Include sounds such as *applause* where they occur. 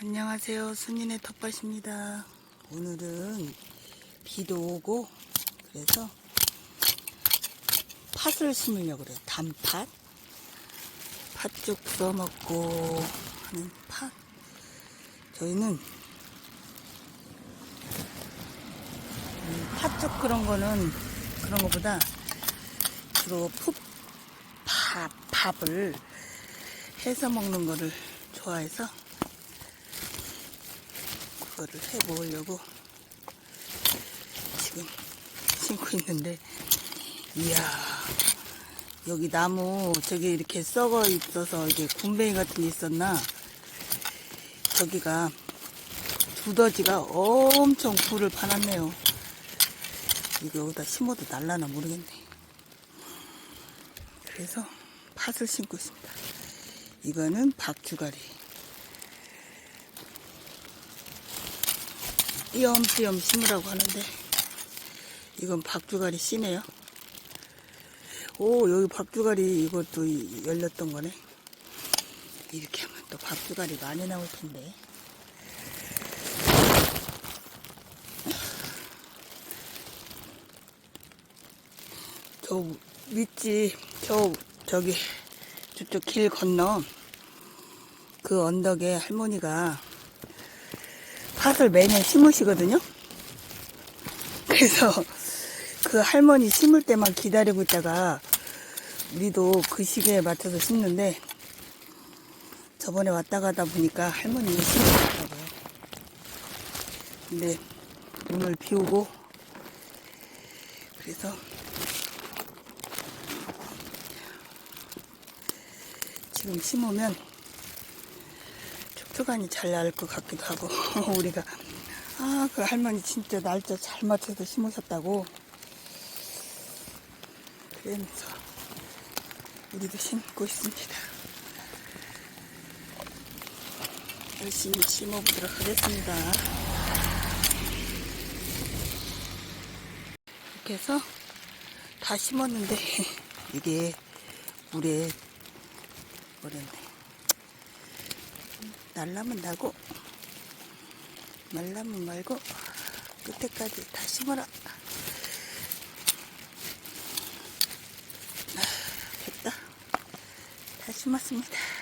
안녕하세요. 순인의 텃밭입니다. 오늘은 비도 오고 그래서 팥을 심으려고 그래요. 단팥. 팥죽 써먹고 하는 팥. 저희는 음, 팥죽 그런 거는 그런 거보다 주로 풋 밥, 밥을 해서 먹는 거를 좋아해서 그거를 해 먹으려고 지금 심고 있는데 이야 여기 나무 저기 이렇게 썩어 있어서 이게 군뱅이 같은 게 있었나? 저기가 두더지가 엄청 불을 파놨네요. 이거 여기다 심어도 날라나 모르겠네. 그래서 팥을 심고 있습니다. 이거는 박주가리 띄엄띄엄 심으라고 하는데 이건 박주가리 씨네요. 오 여기 박주가리 이것도 이- 열렸던 거네. 이렇게 하면 또 박주가리 많이 나올 텐데. 저 윗집 저 저기 저쪽 길 건너 그 언덕에 할머니가 팥을 매년 심으시거든요. 그래서 그 할머니 심을 때만 기다리고 있다가 우리도 그 시기에 맞춰서 심는데 저번에 왔다 가다 보니까 할머니 심으셨더라고요. 근데 오늘 비 오고 그래서 지금 심으면 촉촉하니 잘날 것 같기도 하고 *laughs* 우리가. 아 그 할머니 진짜 날짜 잘 맞춰서 심으셨다고. 그러면서 우리도 심고 있습니다. 열심히 심어보도록 하겠습니다. 이렇게 해서 다 심었는데 *laughs* 이게 물에 버렸네 날라면 나고 말라면 말고 끝에까지 다 심어라. 아, 됐다. 다 심었습니다